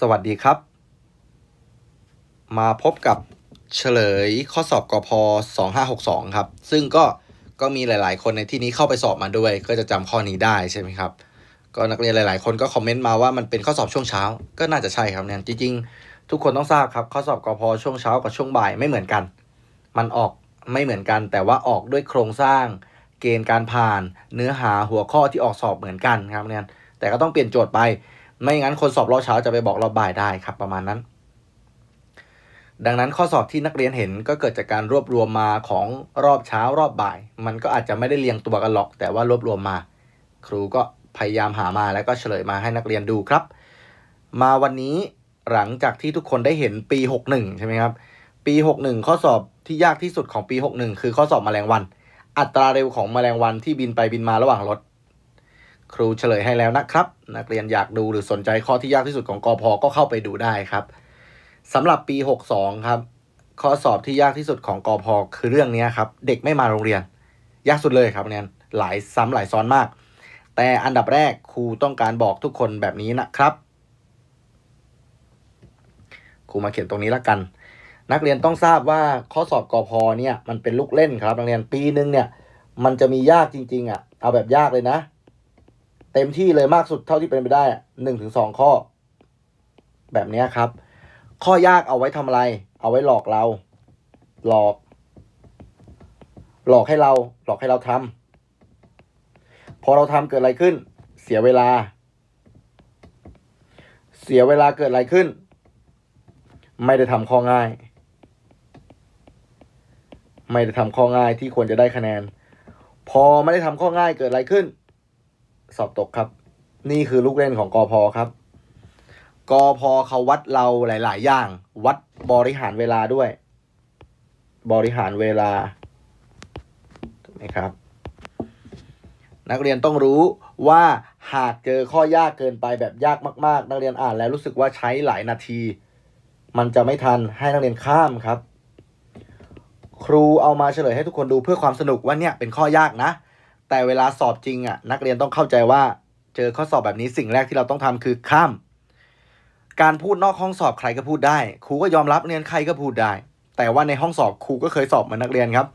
สวัสดีครับ มาพบกับเฉลยข้อสอบกพ2562 ครับ ซึ่งก็ก็มีหลาย ๆ คนในที่นี้เข้าไปสอบมาด้วย ก็จะจำข้อนี้ได้ใช่ไหมครับ ก็นักเรียนหลาย ๆ คนก็คอมเมนต์มาว่ามันเป็นข้อสอบช่วงเช้า ก็น่าจะใช่ครับเนี่ยจริง ๆ ทุกคนต้องทราบครับ ข้อสอบกพช่วงเช้ากับช่วงบ่ายไม่เหมือนกัน มันออกไม่เหมือนกัน แต่ว่าออกด้วยโครงสร้าง เกณฑ์การผ่าน เนื้อหาหัวข้อที่ออกสอบเหมือนกันครับเนี่ยแต่ก็ต้องเปลี่ยนโจทย์ไป ไม่งั้นคนสอบรอบเช้าจะไปบอกรอบบ่ายได้ครับ ประมาณนั้น ดังนั้นข้อสอบที่นักเรียนเห็นก็เกิดจากการรวบรวมมาของรอบเช้ารอบบ่าย มันก็อาจจะไม่ได้เรียงตัวกันหรอก แต่ว่ารวบรวมมา ครูก็พยายามหามาแล้วก็เฉลยมาให้นักเรียนดูครับ มาวันนี้หลังจากที่ทุกคนได้เห็นปี 61 ใช่ไหมครับ ปี 61 ข้อสอบที่ยากที่สุดของปี 61 คือข้อสอบมแมลงวัน อัตราเร็วของมแมลงวันที่บินไปบินมาระหว่างรถ ครูเฉลยให้แล้วนะครับ นักเรียนอยากดูหรือสนใจข้อที่ยากที่สุดของกอพอก็เข้าไปดูได้ครับสำหรับปี 62 ครับ ข้อสอบที่ยากที่สุดของกอพอคือเรื่องนี้ครับ เด็กไม่มาโรงเรียน ยากสุดเลยครับเนี่ยหลายซ้ำหลายซ้อนมาก แต่อันดับแรกครูต้องการบอกทุกคนแบบนี้นะครับครูมาเขียนตรงนี้ละกัน นักเรียนต้องทราบว่าข้อสอบกอพอเนี่ยมันเป็นลูกเล่นครับ นักเรียนปีนึงเนี่ย มันจะมียากจริง ๆอะเอาแบบยากเลยนะ เต็มที่เลยมากสุดเท่าที่เป็นไปได้หนึ่งถึงสองข้อ แบบนี้ครับ ข้อยากเอาไว้ทำอะไร เอาไว้หลอกเรา หลอก หลอกให้เรา หลอกให้เราทำพอเราทำเกิดอะไรขึ้น เสียเวลา เสียเวลาเกิดอะไรขึ้น ไม่ได้ทำข้อง่าย ไม่ได้ทำข้อง่ายที่ควรจะได้คะแนน พอไม่ได้ทำข้อง่ายเกิดอะไรขึ้น สอบตกครับ นี่คือลูกเล่นของกอพอครับกอพอเขาวัดเราหลาย ๆ อย่าง วัดบริหารเวลาด้วย บริหารเวลาถูกไหมครับ นักเรียนต้องรู้ว่าหากเจอข้อยากเกินไปแบบยากมาก ๆ นักเรียนอ่านแล้วรู้สึกว่าใช้หลายนาที มันจะไม่ทันให้นักเรียนข้ามครับ ครูเอามาเฉลยให้ทุกคนดูเพื่อความสนุกว่าเนี่ยเป็นข้อยากนะ แต่เวลาสอบจริงอะนักเรียนต้องเข้าใจว่าเจอข้อสอบแบบนี้สิ่งแรกที่เราต้องทำคือข้าม การพูดนอกห้องสอบใครก็พูดได้ครูก็ยอมรับเรียนใครก็พูดได้ แต่ว่าในห้องสอบครูก็เคยสอบเหมือนนักเรียนครับ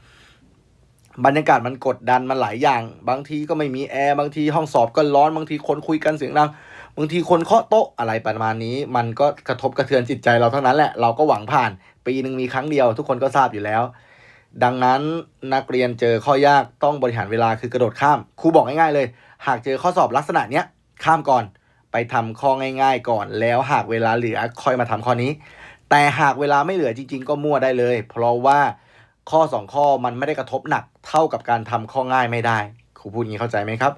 บรรยากาศมันกดดันมันหลายอย่าง บางทีก็ไม่มีแอร์บางทีห้องสอบก็ร้อนบางทีคนคุยกันเสียงดังบางทีคนเคาะโต๊ะอะไรประมาณนี้ มันก็กระทบกระเทือนจิตใจเราเท่านั้นแหละเราก็หวังผ่าน ปีหนึ่งมีครั้งเดียว ทุกคนก็ทราบอยู่แล้ว ดังนั้นนักเรียนเจอข้อยากต้องบริหารเวลาคือกระโดดข้ามครูบอกง่ายๆเลย หากเจอข้อสอบลักษณะเนี้ยข้ามก่อนไปทำข้อง่าย ๆ ก่อน แล้วหากเวลาเหลือค่อยมาทำข้อนี้ แต่หากเวลาไม่เหลือจริง ๆ ก็มั่วได้เลย เพราะว่าข้อ 2 ข้อมันไม่ได้กระทบหนักเท่ากับการทำข้อง่ายไม่ได้ครูพูดงี้เข้าใจไหมครับ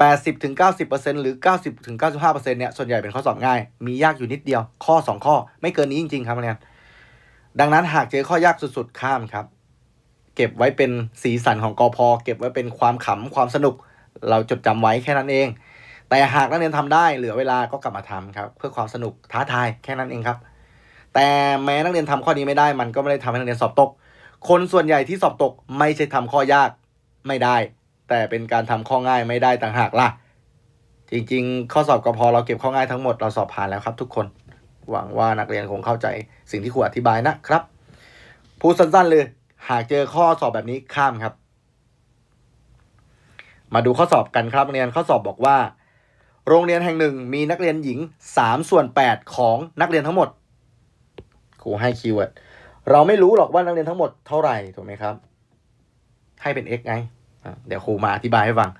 80-90%หรือ 90-95%เนี่ยส่วนใหญ่เป็นข้อสอบง่าย มียากอยู่นิดเดียวข้อ 2 ข้อ ไม่เกินนี้จริง ๆ ครับนักเรียนดังนั้นหากเจอข้อยากสุดๆข้ามครับ เก็บไว้เป็นสีสันของกอพอเก็บไว้เป็นความขำความสนุก เราจดจำไว้แค่นั้นเอง แต่หากนักเรียนทำได้เหลือเวลาก็กลับมาทำครับ เพื่อความสนุกท้าทายแค่นั้นเองครับ แต่แม้นักเรียนทำข้อนี้ไม่ได้มันก็ไม่ได้ทำให้นักเรียนสอบตก คนส่วนใหญ่ที่สอบตกไม่ใช่ทำข้อยากไม่ได้ แต่เป็นการทำข้อง่ายไม่ได้ต่างหากล่ะ จริงๆ ข้อสอบกอพอเราเก็บข้อง่ายทั้งหมดเราสอบผ่านแล้วครับ ทุกคนหวังว่านักเรียนคงเข้าใจสิ่งที่ครูอธิบายนะครับพูดสั้นๆเลย หากเจอข้อสอบแบบนี้ข้ามครับ มาดูข้อสอบกันครับนักเรียนข้อสอบบอกว่า โรงเรียนแห่งหนึ่งมีนักเรียนหญิง3ส่วน8ของนักเรียนทั้งหมดครูให้คีย์เวิร์ดเราไม่รู้หรอกว่านักเรียนทั้งหมดเท่าไหร่ถูกไหมครับ ให้เป็น x ไงเดี๋ยวครูมาอธิบายให้ฟัง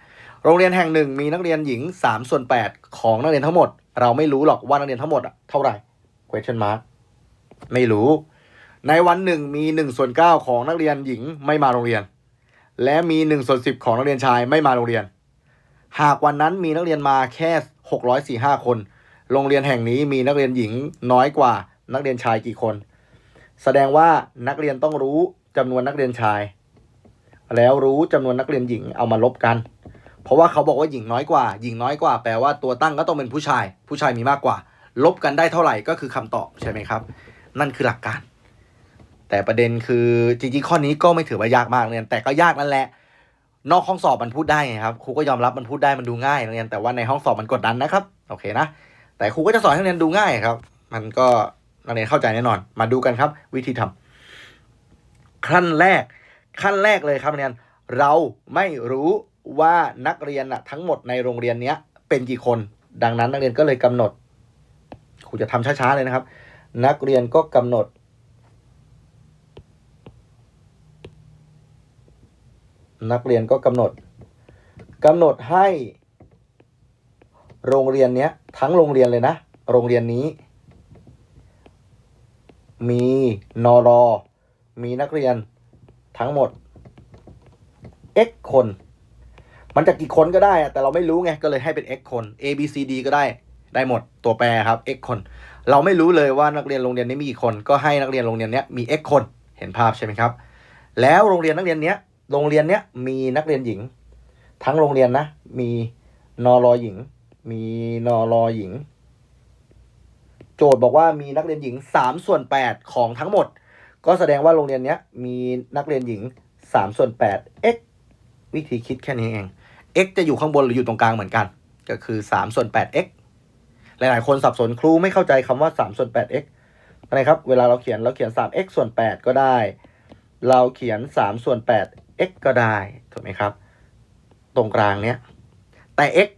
โรงเรียนแห่งหนึ่งมีนักเรียนหญิง3ส่วน8ของนักเรียนทั้งหมด เราไม่รู้หรอกว่านักเรียนทั้งหมดอะเท่าไหร่ question mark ไม่รู้ ในวันหนึ่งมี1ส่วน9ของนักเรียนหญิงไม่มาโรงเรียน และมี1ส่วน10 ของนักเรียนชายไม่มาโรงเรียน หากวันนั้นมีนักเรียนมาแค่ 645 คน โรงเรียนแห่งนี้มีนักเรียนหญิงน้อยกว่านักเรียนชายกี่คน แสดงว่านักเรียนต้องรู้จำนวนนักเรียนชาย แล้วรู้จำนวนนักเรียนหญิงเอามาลบกัน เพราะว่าเขาบอกว่าหญิงน้อยกว่า หญิงน้อยกว่า แปลว่าตัวตั้งก็ต้องเป็นผู้ชาย ผู้ชายมีมากกว่า ลบกันได้เท่าไหร่ก็คือคำตอบใช่ไหมครับ นั่นคือหลักการ แต่ประเด็นคือจริงๆข้อนี้ก็ไม่ถือว่ายากมากเนี่ยแต่ก็ยากนั่นแหละ นอกห้องสอบมันพูดได้ไงครับครูก็ยอมรับมันพูดได้มันดูง่ายนักเรียนแต่ว่าในห้องสอบมันกดดันนะครับโอเคนะแต่ครูก็จะสอนให้นักเรียนดูง่ายครับ มันก็นักเรียนเข้าใจแน่นอน มาดูกันครับ วิธีทำขั้นแรก ขั้นแรกเลยครับนักเรียนเราไม่รู้ว่านักเรียนน่ะทั้งหมดในโรงเรียนเนี้ย เป็นกี่คน ดังนั้นนักเรียนก็เลยกำหนดครูจะทำช้าๆเลยนะครับ นักเรียนก็กำหนด นักเรียนก็กำหนดกำหนดให้ โรงเรียนเนี้ยทั้งโรงเรียนเลยนะ โรงเรียนนี้ มีนอรอ มีนักเรียนทั้งหมด x คน มันจะกี่คนก็ได้แต่เราไม่รู้ไงก็เลยให้เป็น x คน a b c d ก็ได้ได้หมดตัวแปรครับ x คน เราไม่รู้เลยว่านักเรียนโรงเรียนนี้มีกี่คน ก็ให้นักเรียนโรงเรียนเนี้ยมี x คน เห็นภาพใช่ไหมครับ แล้วโรงเรียนนักเรียนเนี้ย โรงเรียนเนี้ยมีนักเรียนหญิง ทั้งโรงเรียนนะ มีนอรอหญิง มีนอรอหญิง โจทย์บอกว่ามีนักเรียนหญิงสามส่วนแปดของทั้งหมด ก็แสดงว่าโรงเรียนเนี้ยมีนักเรียนหญิงสามส่วนแปด x วิธีคิดแค่นี้เอง x จะอยู่ข้างบนหรืออยู่ตรงกลางเหมือนกัน ก็คือสามส่วนแปด x หลายๆ คนสับสนครูไม่เข้าใจคำว่าสามส่วนแปด x อะไรครับ เวลาเราเขียนเราเขียนสาม x ส่วนแปดก็ได้ เราเขียนสามส่วนแปด x ก็ได้ถูกไหมครับ ตรงกลางเนี้ย แต่ x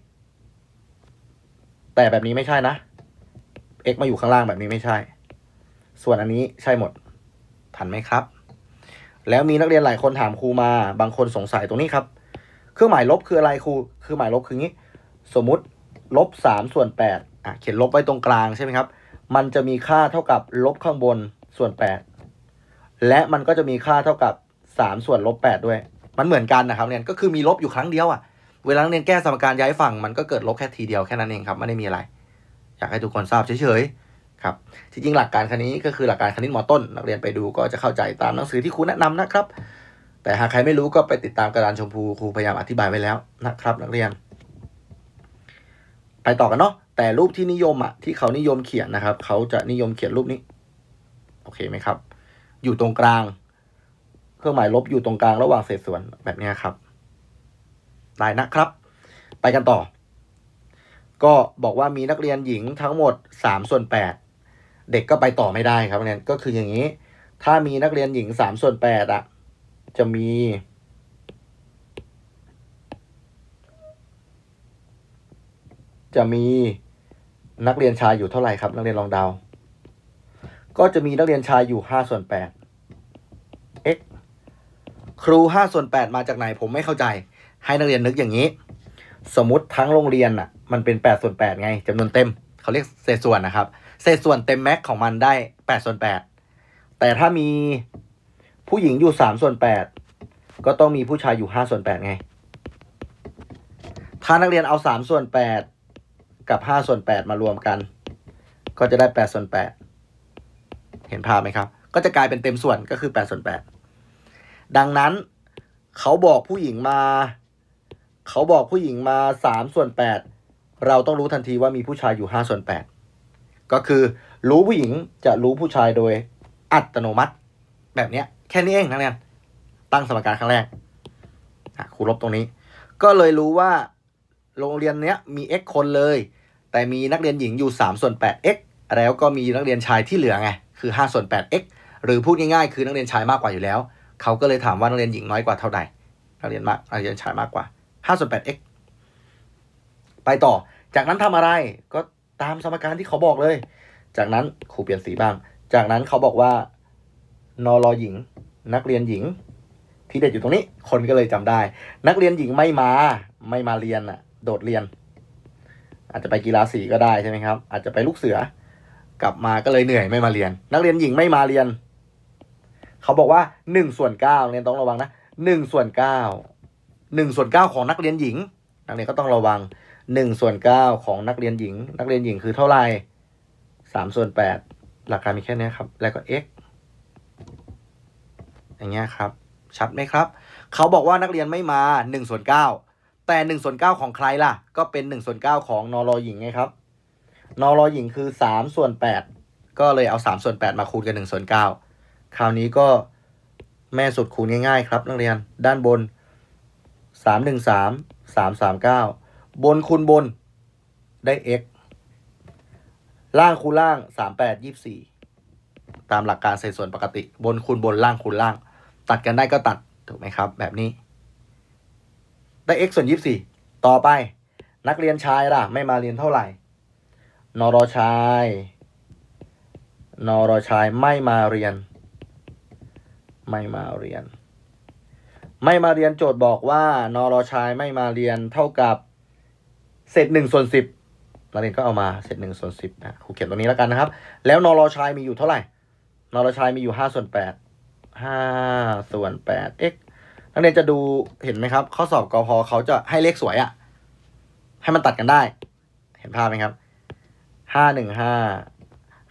แต่แบบนี้ไม่ใช่นะ x มาอยู่ข้างล่างแบบนี้ไม่ใช่ ส่วนอันนี้ใช่หมด ทันไหมครับ แล้วมีนักเรียนหลายคนถามครูมา บางคนสงสัยตรงนี้ครับ เครื่องหมายลบคืออะไรครู เครื่องหมายลบคืองี้ สมมุติลบสามส่วนแปดอะเขียนลบไว้ตรงกลางใช่ไหมครับ มันจะมีค่าเท่ากับลบข้างบนส่วนแปดและมันก็จะมีค่าเท่ากับ สามส่วนลบแปดด้วย มันเหมือนกันนะครับเนี่ยก็คือมีลบอยู่ครั้งเดียวอะเวลานักเรียนแก้สมการย้ายฝั่งมันก็เกิดลบแค่ทีเดียวแค่นั้นเองครับไม่ได้มีอะไร อยากให้ทุกคนทราบเฉยๆครับที่จริงหลักการคณิตก็คือหลักการคณิตมต้น นักเรียนไปดูก็จะเข้าใจตามหนังสือที่ครูแนะนำนะครับ แต่หากใครไม่รู้ก็ไปติดตามกระดานชมพูครูพยายามอธิบายไว้แล้วนะครับ นักเรียน ไปต่อกันเนาะแต่รูปที่นิยมอะที่เขานิยมเขียนนะครับ เขาจะนิยมเขียนรูปนี้ โอเคไหมครับ อยู่ตรงกลาง รื่องหมายลบอยู่ตรงกลางระหว่างเศษส่วนแบบนี้ครับ ได้นะครับ ไปกันต่อ ก็บอกว่ามีนักเรียนหญิงทั้งหมดสามส่วนแปดเด็กก็ไปต่อไม่ได้ครับเนี่ยก็คืออย่างนี้ ถ้ามีนักเรียนหญิงสามส่วนแปดอะจะมีจะมีนักเรียนชายอยู่เท่าไหร่ครับ นักเรียนลองเดา ก็จะมีนักเรียนชายอยู่ห้าส่วนแปด ครูห้าส่วนแปดมาจากไหนผมไม่เข้าใจ ให้นักเรียนนึกอย่างนี้ สมมติทั้งโรงเรียนอะ มันเป็นแปดส่วนแปดไงจำนวนเต็มเขาเรียกเศษส่วนนะครับ เศษส่วนเต็มแม็กของมันได้แปดส่วนแปดแต่ถ้ามีผู้หญิงอยู่สามส่วนแปดก็ต้องมีผู้ชายอยู่ห้าส่วนแปดไง ถ้านักเรียนเอาสามส่วนแปดกับห้าส่วนแปดมารวมกัน ก็จะได้แปดส่วนแปดเห็นภาพไหมครับ ก็จะกลายเป็นเต็มส่วนก็คือแปดส่วนแป ดังนั้น เขาบอกผู้หญิงมา เขาบอกผู้หญิงมาสามส่วนแปดเราต้องรู้ทันทีว่ามีผู้ชายอยู่ห้าส่วนแปดก็คือรู้ผู้หญิงจะรู้ผู้ชายโดยอัตโนมัติ แบบเนี้ย แค่นี้เองนักเรียนตั้งสมการครั้งแรกครูลบตรงนี้ ก็เลยรู้ว่า โรงเรียนเนี้ยมี x คนเลย แต่มีนักเรียนหญิงอยู่3ส่วน8 x แล้วก็มีนักเรียนชายที่เหลือไง คือ5ส่วน8 x หรือพูดง่ายๆ คือนักเรียนชายมากกว่าอยู่แล้ว เขาก็เลยถามว่านักเรียนหญิงน้อยกว่าเท่าใดนักเรียนมากนักเรียนชายมากกว่า5ส่วน 8 x ไปต่อ จากนั้นทำอะไรก็ตามสมการที่เขาบอกเลย จากนั้นครูเปลี่ยนสีบ้าง จากนั้นเขาบอกว่านอรอหญิง นักเรียนหญิง ที่เด็ดอยู่ตรงนี้ คนก็เลยจำได้ นักเรียนหญิงไม่มา ไม่มาเรียนอะโดดเรียน อาจจะไปกีฬาสีก็ได้ใช่ไหมครับ อาจจะไปลูกเสือกลับมาก็เลยเหนื่อยไม่มาเรียน นักเรียนหญิงไม่มาเรียน เขาบอกว่าหนึ่งส่วนเก้าเรียนต้องระวังนะหนึ่งส่วนเก้าหนึ่งส่วนเก้าของนักเรียนหญิง นักเรียนก็ต้องระวังหนึ่งส่วนเก้าของนักเรียนหญิง นักเรียนหญิงคือเท่าไหร่สามส่วนแปดหลักการมีแค่นี้ครับ แล้วก็ x อย่างเงี้ยครับ ชัดไหมครับ เขาบอกว่านักเรียนไม่มาหนึ่งส่วนเก้าแต่หนึ่งส่วนเก้าของใครล่ะ ก็เป็นหนึ่งส่วนเก้าของนอรอหญิงไงครับนอรอหญิงคือสามส่วนแปดก็เลยเอาสามส่วนแปดมาคูณกันหนึ่งส่วนเก้า คราวนี้ก็แม่สุดคูณง่ายๆครับนักเรียน ด้านบนสามหนึ่งสามสามสามเก้าบนคูณบนได้ x ล่างคูณล่างสามแปดยี่สี่ตามหลักการเศษส่วนปกติ บนคูณบนล่างคูณล่าง ตัดกันได้ก็ตัด ถูกไหมครับ แบบนี้ ได้ x ส่วนยี่สี่ต่อไป นักเรียนชายล่ะ ไม่มาเรียนเท่าไหร่ นรชาย นรชายไม่มาเรียน ไม่มาเรียน ไม่มาเรียนโจทย์บอกว่านรชายไม่มาเรียนเท่ากับเศษหนึ่งส่วนสิบนักเรียนก็เอามาเศษหนึ่งส่วนสิบนะครูเขียนตรงนี้แล้วกันนะครับ แล้วนรชายมีอยู่เท่าไหร่นรชายมีอยู่ห้าส่วนแปดห้าส่วนแปด x นักเรียนจะดูเห็นไหมครับ ข้อสอบกอพอเขาจะให้เลขสวยอะ่ะให้มันตัดกันได้ เห็นภาพไหมครับห้าหนึ่งห้า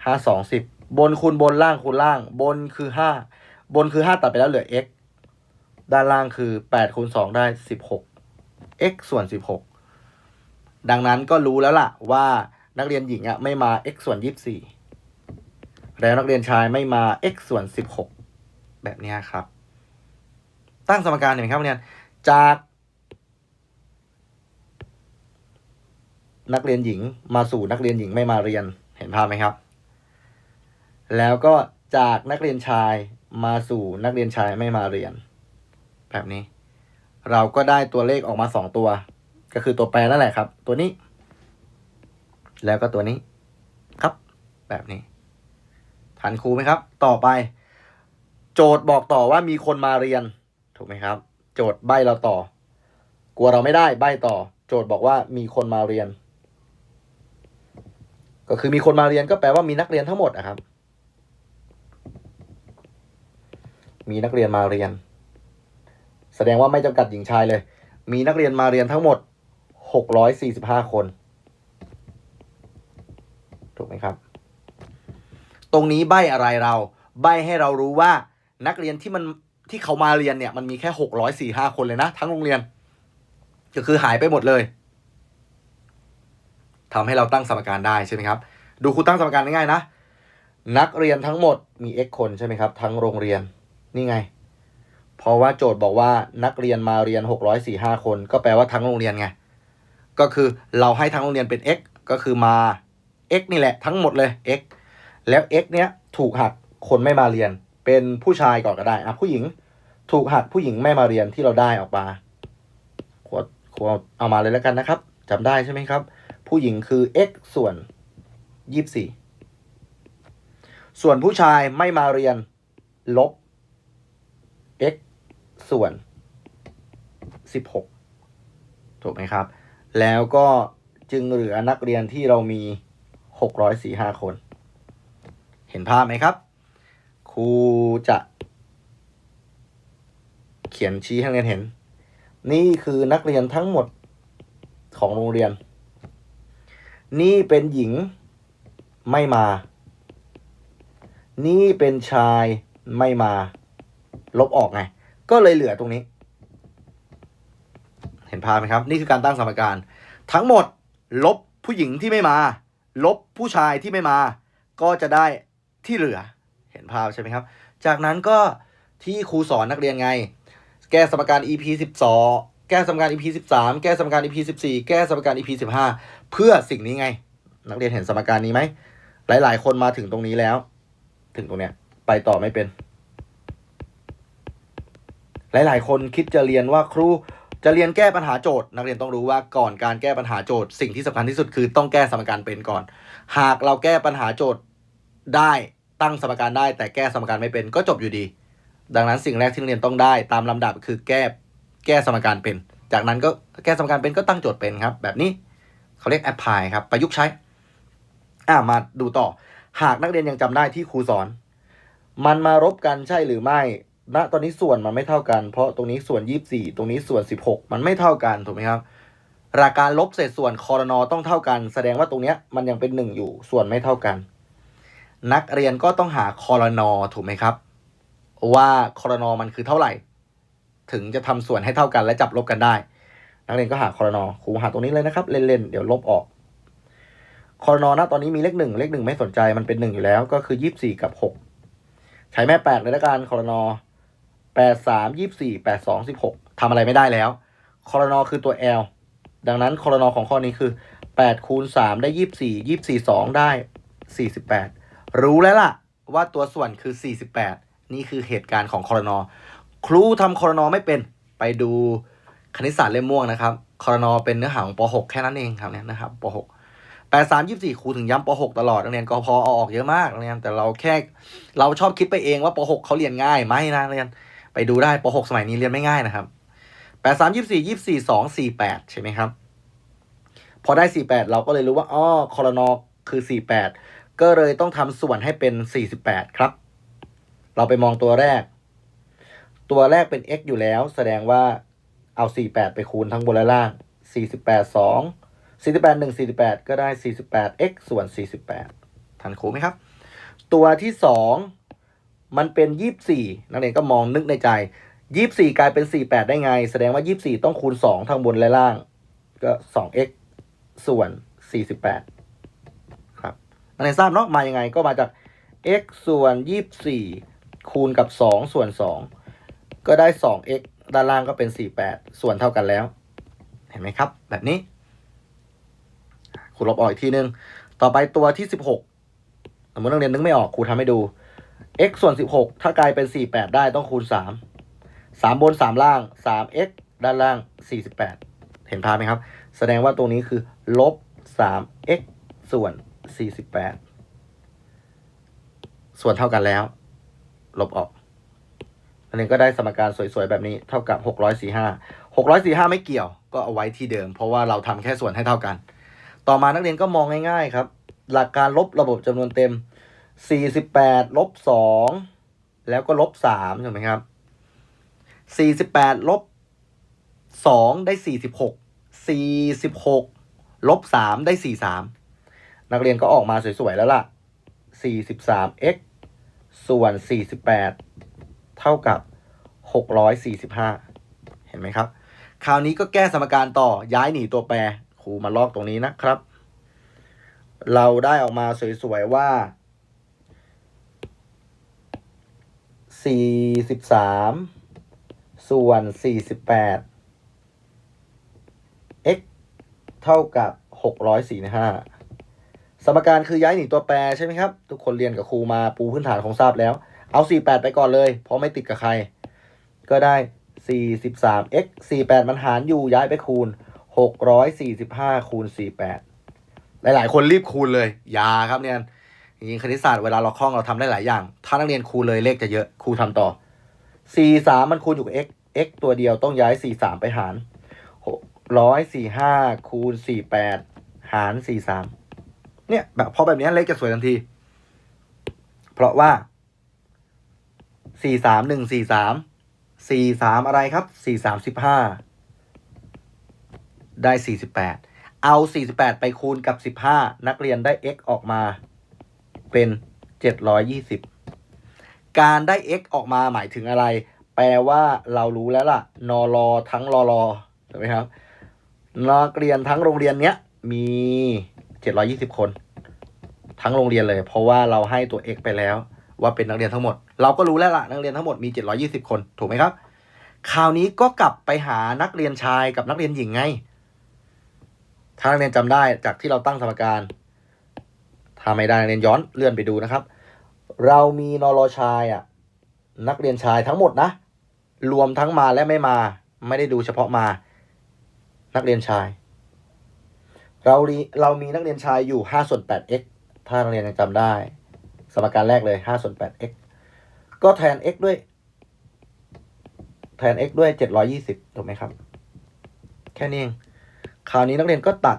ห้าสองสิบบนคูณบนล่างคูณล่าง บนคือห้า บนคือห้าตัดไปแล้วเหลือ x ด้านล่างคือแปดคูณสองได้สิบหก x ส่วนสิบหกดังนั้นก็รู้แล้วล่ะว่านักเรียนหญิงอะไม่มา x ส่วนยี่สี่แล้วนักเรียนชายไม่มา x ส่วนสิบหกแบบนี้ครับ ตั้งสมการเห็นไหมครับนักเรียนจาก นักเรียนหญิงมาสู่นักเรียนหญิงไม่มาเรียนเห็นภาพไหมครับ แล้วก็จากนักเรียนชาย มาสู่นักเรียนชายไม่มาเรียน แบบนี้ เราก็ได้ตัวเลขออกมาสองตัว ก็คือตัวแปรนั่นแหละครับ ตัวนี้ แล้วก็ตัวนี้ ครับ แบบนี้ทันครูไหมครับ ต่อไป โจทย์บอกต่อว่ามีคนมาเรียน ถูกไหมครับ โจทย์ใบเราต่อ กลัวเราไม่ได้ใบต่อ โจทย์บอกว่ามีคนมาเรียน ก็คือมีคนมาเรียนก็แปลว่ามีนักเรียนทั้งหมดนะครับ มีนักเรียนมาเรียน แสดงว่าไม่จำกัดหญิงชายเลย มีนักเรียนมาเรียนทั้งหมดหกร้อยสี่สิบห้าคน ถูกไหมครับ ตรงนี้ใบอะไรเรา ใบให้เรารู้ว่านักเรียนที่มันที่เขามาเรียนเนี่ยมันมีแค่หกร้อยสี่ห้าคนเลยนะ ทั้งโรงเรียน ก็คือหายไปหมดเลยทำให้เราตั้งสมการได้ใช่ไหมครับ ดูครูตั้งสมการง่ายๆนะ นักเรียนทั้งหมดมี x คนใช่ไหมครับ ทั้งโรงเรียน นี่ไง เพราะว่าโจทย์บอกว่านักเรียนมาเรียนหกร้อยสี่ห้าคน ก็แปลว่าทั้งโรงเรียนไง ก็คือเราให้ทั้งโรงเรียนเป็น x ก็คือมา x นี่แหละทั้งหมดเลย x แล้ว x เนี้ยถูกหักคนไม่มาเรียน เป็นผู้ชายก่อนก็ได้อะผู้หญิง ถูกหักผู้หญิงไม่มาเรียนที่เราได้ออกมาขวดขวดเอามาเลยแล้วกันนะครับจำได้ใช่ไหมครับ ผู้หญิงคือ x ส่วนยี่สี่ส่วนผู้ชายไม่มาเรียน ลบ x ส่วนสิบหกถูกไหมครับ แล้วก็จึงเหลือนักเรียนที่เรามีหกร้อยสี่ห้าคน เห็นภาพไหมครับ ครูจะเขียนชี้ให้นักเรียนเห็น นี่คือนักเรียนทั้งหมดของโรงเรียน นี่เป็นหญิงไม่มา นี่เป็นชายไม่มา ลบออกไง ก็เลยเหลือตรงนี้ เห็นภาพไหมครับ นี่คือการตั้งสมการ ทั้งหมดลบผู้หญิงที่ไม่มา ลบผู้ชายที่ไม่มา ก็จะได้ที่เหลือ เห็นภาพใช่ไหมครับ จากนั้นก็ที่ครูสอนนักเรียนไง แก้สมการ EP 12 แก้สมการ EP 13 แก้สมการ EP 14 แก้สมการ EP 15 เพื่อสิ่งนี้ไง นักเรียนเห็นสมการนี้ไหม หลาย ๆ คนมาถึงตรงนี้แล้ว ถึงตรงเนี้ย ไปต่อไม่เป็น หลาย ๆ คนคิดจะเรียนว่าครูจะเรียนแก้ปัญหาโจทย์ นักเรียนต้องรู้ว่าก่อนการแก้ปัญหาโจทย์ สิ่งที่สำคัญที่สุดคือต้องแก้สมการเป็นก่อน หากเราแก้ปัญหาโจทย์ได้ตั้งสมการได้ แต่แก้สมการไม่เป็นก็จบอยู่ดี ดังนั้นสิ่งแรกที่นักเรียนต้องได้ตามลำดับคือแก้แก้สมการเป็น จากนั้นก็แก้สมการเป็นก็ตั้งโจทย์เป็นครับ แบบนี้เขาเรียก apply ครับประยุกต์ใช้อ่ามาดูต่อ หากนักเรียนยังจำได้ที่ครูสอน มันมารบกันใช่หรือไม่ ณตอนนี้ส่วนมันไม่เท่ากัน เพราะตรงนี้ส่วน24ตรงนี้ส่วน16มันไม่เท่ากันถูกไหมครับหลักการลบเศษส่วนคอรนอต้องเท่ากัน แสดงว่าตรงเนี้ยมันยังเป็น1อยู่ส่วนไม่เท่ากัน นักเรียนก็ต้องหาคอรนอถูกไหมครับ ว่าคอรนอมันคือเท่าไหร่ ถึงจะทำส่วนให้เท่ากันและจับลบกันได้ นักเรียนก็หาคอรนอครูหาตรงนี้เลยนะครับ เล่นๆเดี๋ยวลบออกคอรนอนะตอนนี้มีเลขหนึ่งเลขหนึ่งไม่สนใจมันเป็นหนึ่งอยู่แล้ว ก็คือยี่สิบสี่กับหกใช้แม่แปดเลยละกันคอรนอ แปดสามยี่สี่แปดสองสิบหกทำอะไรไม่ได้แล้วคอรนอคือตัว L ดังนั้นคอรนอของข้อนี้คือแปดคูณสามได้ยี่สี่ยี่สี่สองได้48รู้แล้วล่ะว่าตัวส่วนคือ48นี่คือเหตุการณ์ของคอรนอครูทำคอรนอไม่เป็นไปดูคณิตศาสตร์เล่มม่วงนะครับคอรนอเป็นเนื้อหาของป .6 แค่นั้นเองครับเนี่ยนะครับป .6 8 3 24 ครูถึงย้ำป .6 ตลอดนักเรียนกพอออกเยอะมากนักเรียนแต่เราแค่เราชอบคิดไปเองว่าป .6 เขาเรียนง่ายไหมนะนักเรียน ไปดูได้ป .6 สมัยนี้เรียนไม่ง่ายนะครับ8 3 24 24 2 48ใช่ไหมครับ พอได้48เราก็เลยรู้ว่าอ้อคอรนอคือ48ก็เลยต้องทำส่วนให้เป็น48ครับ เราไปมองตัวแรก ตัวแรกเป็น x อยู่แล้ว แสดงว่าเอา48ไปคูณทั้งบนและล่าง48 2 48 1 48ก็ได้48 x ส่วน48ทันคูไหมครับ ตัวที่2 มันเป็น 24 นักเรียนก็มองนึกในใจ 24 กลายเป็น 48 ได้ไง แสดงว่า 24 ต้องคูณ 2ทั้งบนและล่าง ก็ 2x ส่วน 48 ครับ นักเรียนทราบเนาะมายังไงก็มาจาก x ส่วน 24 คูณกับ 2 ส่วน 2 ก็ได้ 2x ด้านล่างก็เป็น 48 ส่วนเท่ากันแล้ว เห็นไหมครับ แบบนี้ครูลบออกอีกทีนึง ต่อไปตัวที่ 16 สมมตินักเรียนนึกไม่ออกครูทำให้ดู x ส่วน 16 ถ้ากลายเป็น 48 ได้ต้องคูณ 3 3 บน 3 ล่าง 3x ด้านล่าง 48 เห็นภาพไหมครับ แสดงว่าตรงนี้คือ ลบ 3x ส่วน 48 ส่วนเท่ากันแล้ว ลบออกอันนี้ก็ได้สมการสวยๆ แบบนี้เท่ากับ 645 645 ไม่เกี่ยว ก็เอาไว้ที่เดิม เพราะว่าเราทำแค่ส่วนให้เท่ากัน ต่อมานักเรียนก็มองง่ายๆครับ หลักการลบระบบจำนวนเต็ม สี่สิบแปดลบสองแล้วก็ลบสามถูกไหมครับสี่สิบแปดลบสองได้สี่สิบหกสี่สิบหกลบสามได้สี่สามนักเรียนก็ออกมาสวยๆแล้วล่ะสี่สิบสาม x ส่วนสี่สิบแปดเท่ากับหกร้อยสี่สิบห้าเห็นไหมครับ คราวนี้ก็แก้สมการต่อย้ายหนีตัวแปรครูมาลอกตรงนี้นะครับ เราได้ออกมาสวยๆว่า 43ส่วน48 x เท่ากับ645สมการคือย้ายหนีตัวแปรใช่ไหมครับ ทุกคนเรียนกับครูมาปูพื้นฐานของทราบแล้ว เอา 48 ไปก่อนเลย เพราะไม่ติดกับใคร ก็ได้ 43x 48 มันหารอยู่ย้ายไปคูณ 645 คูณ 48 หลาย ๆ คนรีบคูณเลยอย่าครับเนี่ย จริงๆคณิตศาสตร์เวลาเราคล่องเราทำได้หลายอย่าง ถ้านักเรียนคูณเลยเลขจะเยอะครูทำต่อ43มันคูณอยู่กับ x x ตัวเดียวต้องย้าย43ไปหาร645คูณ48หาร43เนี่ยแบบพอแบบนี้เลขจะสวยทันที เพราะว่า43 1 43 43อะไรครับ4 35ได้48เอา48ไปคูณกับ15นักเรียนได้ x ออกมา เป็น720การได้ x ออกมาหมายถึงอะไร แปลว่าเรารู้แล้วล่ะ นอรอทั้งรอรอถูกไหมครับนักเรียนทั้งโรงเรียนเนี้ยมี720คน ทั้งโรงเรียนเลย เพราะว่าเราให้ตัว x ไปแล้ว ว่าเป็นนักเรียนทั้งหมด เราก็รู้แล้วล่ะนักเรียนทั้งหมดมี720คนถูกไหมครับ คราวนี้ก็กลับไปหานักเรียนชายกับนักเรียนหญิงไง ถ้านักเรียนจำได้จากที่เราตั้งสมการ ถ้าไม่ได้เรียนย้อนเลื่อนไปดูนะครับ เรามีนรชายอะนักเรียนชายทั้งหมดนะ รวมทั้งมาและไม่มา ไม่ได้ดูเฉพาะมา นักเรียนชาย เราเรามีนักเรียนชายอยู่5ส่วน 8x ถ้านักเรียนยังจำได้ สมการแรกเลย5ส่วน 8x ก็แทน x ด้วย แทน x ด้วย 720 ถูกไหมครับ แค่นี้เองคราวนี้นักเรียนก็ตัด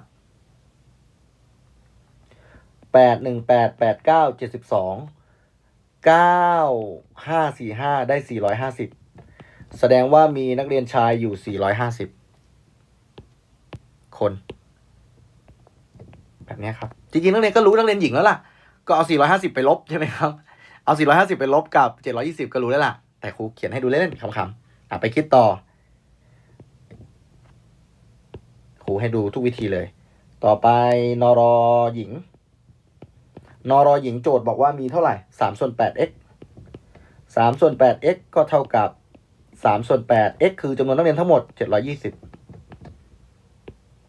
แปดหนึ่งแปดแปดเก้าเจ็ดสิบสองเก้าห้าสี่ห้าได้สี่ร้อยห้าสิบแสดงว่ามีนักเรียนชายอยู่สี่ร้อยห้าสิบคน แบบนี้ครับ จริงๆนักเรียนก็รู้นักเรียนหญิงแล้วล่ะ ก็เอาสี่ร้อยห้าสิบไปลบใช่ไหมครับ เอาสี่ร้อยห้าสิบไปลบกับเจ็ดร้อยี่สิบก็รู้แล้วล่ะ แต่ครูเขียนให้ดูเล่นๆคำๆอะไปคิดต่อครูให้ดูทุกวิธีเลย ต่อไปนรอหญิง นอรอหญิงโจทย์บอกว่ามีเท่าไหร่สามส่วนแปด x สามส่วนแปด x ก็เท่ากับสามส่วนแปด x คือจำนวนนักเรียนทั้งหมดเจ็ดร้อยี่สิบ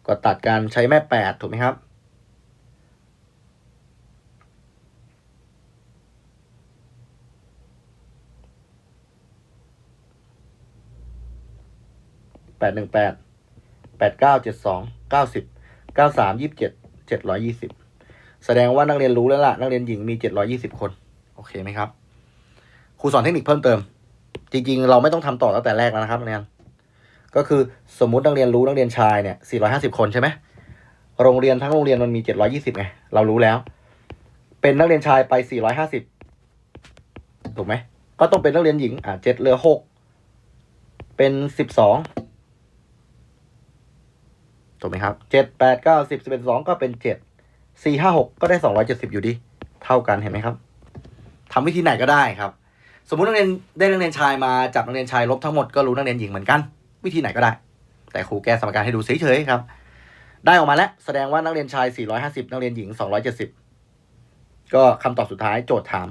ก็ตัดการใช้แม่แปดถูกไหมครับแปดหนึ่งแปดแปดเก้าเจ็ดสองเก้าสิบเก้าสามยี่สิบเจ็ดเจ็ดร้อยยี่สิบ แสดงว่านักเรียนรู้แล้วล่ะ นักเรียนหญิงมีเจ็ดร้อยี่สิบคน โอเคไหมครับ ครูสอนเทคนิคเพิ่มเติม จริง ๆ เราไม่ต้องทำต่อตั้งแต่แรกแล้วนะครับนักเรียน ก็คือสมมุตินักเรียนรู้นักเรียนชายเนี่ยสี่ร้อยห้าสิบคนใช่ไหมโรงเรียนทั้งโรงเรียนมันมีเจ็ดร้อยี่สิบไง เรารู้แล้ว เป็นนักเรียนชายไปสี่ร้อยห้าสิบถูกไหม ก็ต้องเป็นนักเรียนหญิง อะเจ็ดเหลือหก เป็นสิบสองถูกไหมครับเจ็ดแปดเก้าสิบสิบเอ็ดสองก็เป็นเจ็ด สี่ห้าหกก็ได้สองร้อยเจ็ดสิบอยู่ดี เท่ากันเห็นไหมครับทำวิธีไหนก็ได้ครับ สมมุตินักเรียนได้นักเรียนชายมาจับนักเรียนชายลบทั้งหมดก็รู้นักเรียนหญิงเหมือนกัน วิธีไหนก็ได้ แต่ครูแก้สมการให้ดูเฉยๆครับ ได้ออกมาแล้ว แสดงว่านักเรียนชาย 450 นักเรียนหญิง 270 ก็คำตอบสุดท้ายโจทย์ถาม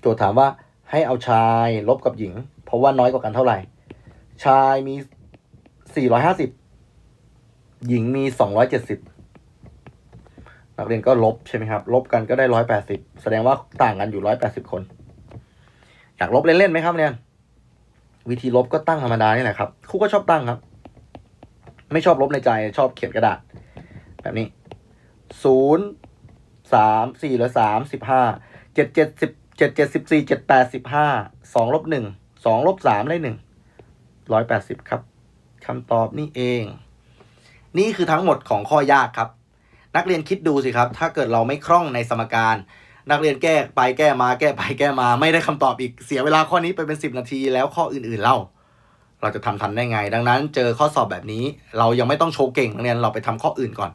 โจทย์ถามว่าให้เอาชายลบกับหญิง เพราะว่าน้อยกว่ากันเท่าไหร่ ชายมี 450 หญิงมี270นักเรียนก็ลบใช่ไหมครับ ลบกันก็ได้180แปดสิบแสดงว่าต่างกันอยู่180คน อยากลบเล่นๆไหมครับเนี่ยวิธีลบก็ตั้งธรรมดานี่แหละครับครูก็ชอบตั้งครับ ไม่ชอบลบในใจชอบเขียนกระดาษ แบบนี้ศูนย์สามสี่หลือสามสิบห้าเจ็ดเจ็ดสิบเจ็ดเจ็ดสิบสี่เจ็ดแปดสิบห้าสองลบหนึ่งสองลบสามได้หนึ่งร้อยแปดสิบครับคำตอบนี่เอง นี่คือทั้งหมดของข้อยากครับ นักเรียนคิดดูสิครับ ถ้าเกิดเราไม่คล่องในสมการ นักเรียนแก้ไปแก้มา แก้ไปแก้มา ไม่ได้คำตอบอีกเสียเวลาข้อนี้ไปเป็นสิบนาที แล้วข้ออื่นๆเล่า เราจะทำทันได้ไง ดังนั้น เจอข้อสอบแบบนี้ เรายังไม่ต้องโชว์เก่งนักเรียนเราไปทำข้ออื่นก่อน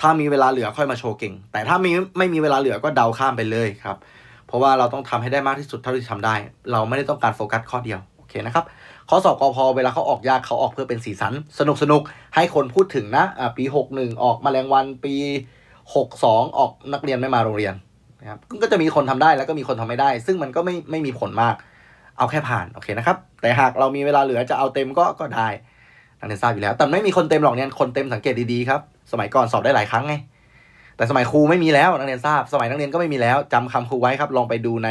ถ้ามีเวลาเหลือค่อยมาโชว์เก่ง แต่ถ้ามีไม่มีเวลาเหลือก็เดาข้ามไปเลยครับ เพราะว่าเราต้องทำให้ได้มากที่สุดเท่าที่ทำได้ เราไม่ได้ต้องการโฟกัสข้อเดียวโอเคนะครับ ข้อสอบกอพอเวลาเขาออกยากเขาออกเพื่อเป็นสีสัน สนุกสนุกให้คนพูดถึงนะอะปีหกหนึ่งออกแมลงวันปีหกสองออกนักเรียนไม่มาโรงเรียนนะครับก็จะมีคนทำได้แล้วก็มีคนทำไม่ได้ ซึ่งมันก็ไม่ไม่มีผลมาก เอาแค่ผ่านโอเคนะครับแต่หากเรามีเวลาเหลือจะเอาเต็มก็ก็ได้นักเรียนทราบอยู่แล้ว แต่ไม่มีคนเต็มหรอกเนี่ยคนเต็มสังเกตดีๆครับสมัยก่อนสอบได้หลายครั้งไงแต่สมัยครูไม่มีแล้วนักเรียนทราบ สมัยนักเรียนก็ไม่มีแล้วจำคำครูไว้ครับลองไปดูใน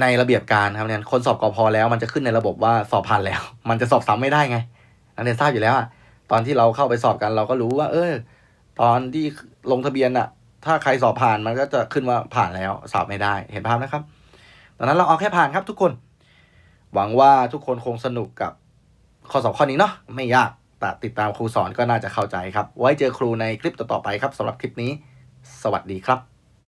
ในระเบียบการครับเนี่ยคนสอบกอพอแล้วมันจะขึ้นในระบบว่าสอบผ่านแล้ว มันจะสอบซ้ำไม่ได้ไงนักเรียนทราบอยู่แล้วอะตอนที่เราเข้าไปสอบกันเราก็รู้ว่า เออ ตอนที่ลงทะเบียนอะถ้าใครสอบผ่านมันก็จะขึ้นว่าผ่านแล้วสอบไม่ได้เห็นภาพนะครับดังนั้นเราเอาแค่ผ่านครับทุกคน หวังว่าทุกคนคงสนุกกับข้อสอบข้อนี้เนาะไม่ยากแต่ติดตามครูสอนก็น่าจะเข้าใจครับ ไว้เจอครูในคลิปต่อๆไปครับสำหรับคลิปนี้ สวัสดีครับ